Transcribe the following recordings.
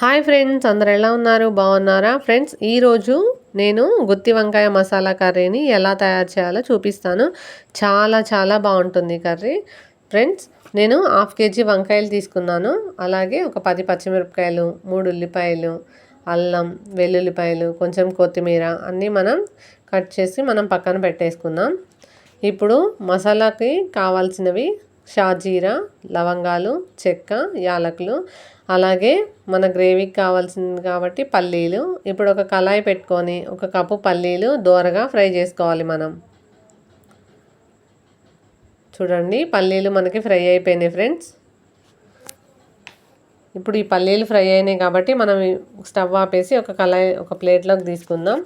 Hi friends అందరు ఎలా ఉన్నారు? బాగున్నారా? ఫ్రెండ్స్ ఈరోజు నేను గుత్తి వంకాయ మసాలా కర్రీని ఎలా తయారు చేయాలో చూపిస్తాను. చాలా చాలా బాగుంటుంది కర్రీ. ఫ్రెండ్స్ నేను హాఫ్ కేజీ వంకాయలు తీసుకున్నాను. అలాగే ఒక పది పచ్చిమిరపకాయలు మూడు ఉల్లిపాయలు అల్లం వెల్లుల్లిపాయలు కొంచెం కొత్తిమీర అన్నీ మనం కట్ చేసి మనం పక్కన పెట్టేసుకుందాం. ఇప్పుడు మసాలాకి కావాల్సినవి షాజీరా లవంగాలు చెక్క యాలకులు అలాగే మన గ్రేవీకి కావాల్సింది కాబట్టి పల్లీలు. ఇప్పుడు ఒక కళాయి పెట్టుకొని ఒక కప్పు పల్లీలు దోరగా ఫ్రై చేసుకోవాలి మనం. చూడండి పల్లీలు మనకి ఫ్రై అయిపోయినాయి ఫ్రెండ్స్. ఇప్పుడు ఈ పల్లీలు ఫ్రై అయినాయి కాబట్టి మనం స్టవ్ ఆపేసి ఒక కళాయి ఒక ప్లేట్లోకి తీసుకుందాం.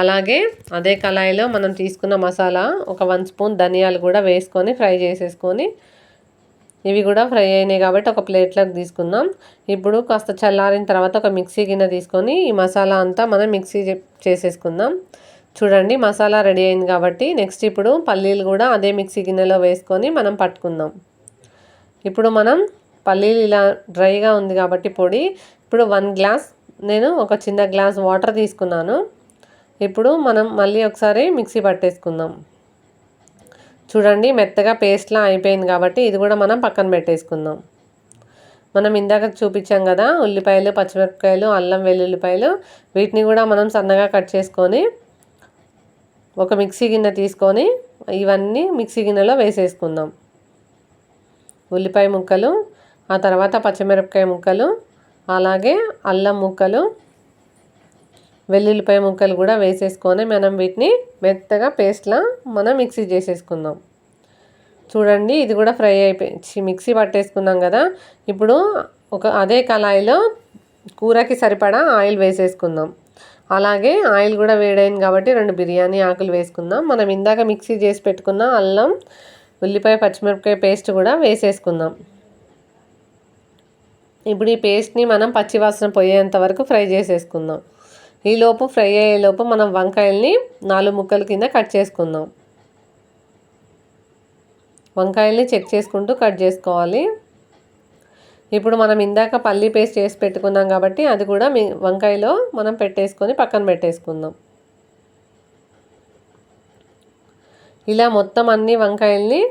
అలాగే అదే కళాయిలో మనం తీసుకున్న మసాలా ఒక వన్ స్పూన్ ధనియాలు కూడా వేసుకొని ఫ్రై చేసేసుకొని ఇవి కూడా ఫ్రై అయినాయి కాబట్టి ఒక ప్లేట్లోకి తీసుకుందాం. ఇప్పుడు కాస్త చల్లారిన తర్వాత ఒక మిక్సీ గిన్నె తీసుకొని ఈ మసాలా అంతా మనం మిక్సీ చేసేసుకుందాం. చూడండి మసాలా రెడీ అయింది కాబట్టి నెక్స్ట్ ఇప్పుడు పల్లీలు కూడా అదే మిక్సీ గిన్నెలో వేసుకొని మనం పట్టుకుందాం. ఇప్పుడు మనం పల్లీలు ఇలా డ్రైగా ఉంది కాబట్టి పొడి. ఇప్పుడు వన్ గ్లాస్ నేను ఒక చిన్న గ్లాస్ వాటర్ తీసుకున్నాను. ఇప్పుడు మనం మళ్ళీ ఒకసారి మిక్సీ పట్టేసుకుందాం. చూడండి మెత్తగా పేస్ట్లా అయిపోయింది కాబట్టి ఇది కూడా మనం పక్కన పెట్టేసుకుందాం. మనం ఇందాక చూపించాం కదా ఉల్లిపాయలు పచ్చిమిరపకాయలు అల్లం వెల్లుల్లిపాయలు వీటిని కూడా మనం సన్నగా కట్ చేసుకొని ఒక మిక్సీ గిన్నె తీసుకొని ఇవన్నీ మిక్సీ గిన్నెలో వేసేసుకుందాం. ఉల్లిపాయ ముక్కలు ఆ తర్వాత పచ్చిమిరపకాయ ముక్కలు అలాగే అల్లం ముక్కలు వెల్లుల్లిపాయ ముక్కలు కూడా వేసేసుకొని మనం వీటిని మెత్తగా పేస్ట్లా మనం మిక్సీ చేసేసుకుందాం. చూడండి ఇది కూడా ఫ్రై అయిపోయి మిక్సీ పట్టేసుకున్నాం కదా ఇప్పుడు ఒక అదే కళాయిలో కూరకి సరిపడా ఆయిల్ వేసేసుకుందాం. అలాగే ఆయిల్ కూడా వేడైంది కాబట్టి రెండు బిర్యానీ ఆకులు వేసుకుందాం. మనం ఇందాక మిక్సీ చేసి పెట్టుకున్న అల్లం ఉల్లిపాయ పచ్చిమిరపకాయ పేస్ట్ కూడా వేసేసుకుందాం. ఇప్పుడు ఈ పేస్ట్ని మనం పచ్చివాసన పోయేంత వరకు ఫ్రై చేసేసుకుందాం. ఈలోపు ఫ్రై అయ్యేలోపు మనం వంకాయల్ని నాలుగు ముక్కల కింద కట్ చేసుకుందాం. వంకాయల్ని చెక్ చేసుకుంటూ కట్ చేసుకోవాలి. ఇప్పుడు మనం ఇందాక పల్లి పేస్ట్ చేసి పెట్టుకున్నాం కాబట్టి అది కూడా మీ వంకాయలో మనం పెట్టేసుకొని పక్కన పెట్టేసుకుందాం. ఇలా మొత్తం అన్ని వంకాయల్ని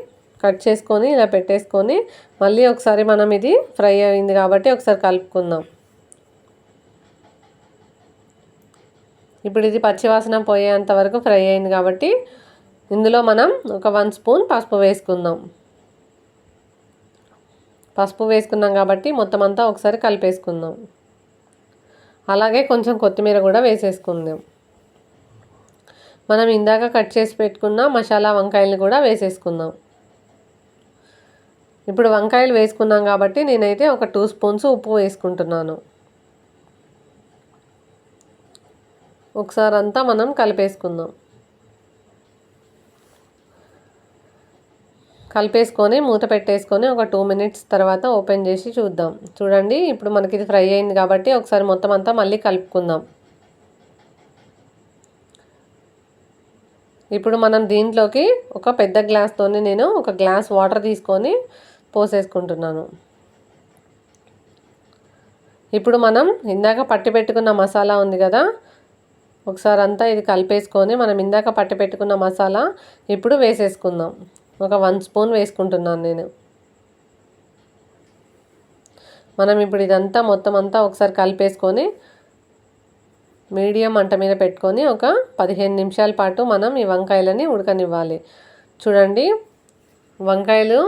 కట్ చేసుకొని ఇలా పెట్టేసుకొని మళ్ళీ ఒకసారి మనం ఇది ఫ్రై అయింది కాబట్టి ఒకసారి కలుపుకుందాం. ఇప్పుడు ఇది పచ్చివాసన పోయేంత వరకు ఫ్రై అయింది కాబట్టి ఇందులో మనం ఒక వన్ స్పూన్ పసుపు వేసుకుందాం. పసుపు వేసుకున్నాం కాబట్టి మొత్తం అంతా ఒకసారి కలిపేసుకుందాం. అలాగే కొంచెం కొత్తిమీర కూడా వేసేసుకుందాం. మనం ఇందాక కట్ చేసి పెట్టుకున్న మసాలా వంకాయలను కూడా వేసేసుకుందాం. ఇప్పుడు వంకాయలు వేసుకున్నాం కాబట్టి నేనైతే ఒక టూ స్పూన్స్ ఉప్పు వేసుకుంటున్నాను. ఒకసారి అంతా మనం కలిపేసుకుందాం. కలిపేసుకొని మూత పెట్టేసుకొని ఒక టూ మినిట్స్ తర్వాత ఓపెన్ చేసి చూద్దాం. చూడండి ఇప్పుడు మనకి ఇది ఫ్రై అయింది కాబట్టి ఒకసారి మొత్తం అంతా మళ్ళీ కలుపుకుందాం. ఇప్పుడు మనం దీంట్లోకి ఒక పెద్ద గ్లాస్తో నేను ఒక గ్లాస్ వాటర్ తీసుకొని పోసేసుకుంటున్నాను. ఇప్పుడు మనం ఇందాక పట్టి పెట్టుకున్న మసాలా ఉంది కదా ఒకసారి అంతా ఇది కలిపేసుకొని మనం ఇందాక పట్టి పెట్టుకున్న మసాలా ఇప్పుడు వేసేసుకుందాం. ఒక వన్ స్పూన్ వేసుకుంటున్నాను నేను. మనం ఇప్పుడు ఇదంతా మొత్తం అంతా ఒకసారి కలిపేసుకొని మీడియం మంట మీద పెట్టుకొని ఒక పదిహేను నిమిషాల పాటు మనం ఈ వంకాయలని ఉడకనివ్వాలి. చూడండి వంకాయలు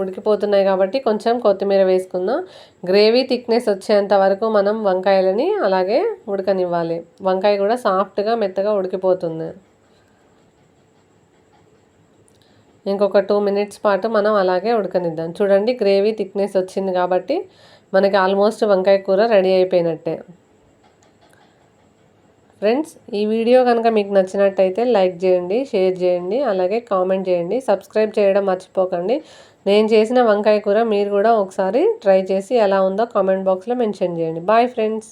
ఉడికిపోతున్నాయి కాబట్టి కొంచెం కొత్తిమీర వేసుకుందాం గ్రేవీ థిక్నెస్ వచ్చేంత వరకు మనం వంకాయలని అలాగే ఉడకనివ్వాలి. వంకాయ కూడా సాఫ్ట్గా మెత్తగా ఉడికిపోతుంది. ఇంకొక టూ మినిట్స్ పాటు మనం అలాగే ఉడకనిద్దాం. చూడండి గ్రేవీ థిక్నెస్ వచ్చింది కాబట్టి మనకి ఆల్మోస్ట్ వంకాయ కూర రెడీ అయిపోయినట్టే. ఫ్రెండ్స్ ఈ వీడియో కనుక మీకు నచ్చినట్టయితే లైక్ చేయండి షేర్ చేయండి అలాగే కామెంట్ చేయండి సబ్స్క్రైబ్ చేయడం మర్చిపోకండి. నేను చేసిన వంకాయ కూర మీరు కూడా ఒకసారి ట్రై చేసి ఎలా ఉందో కామెంట్ బాక్స్లో మెన్షన్ చేయండి. Bye friends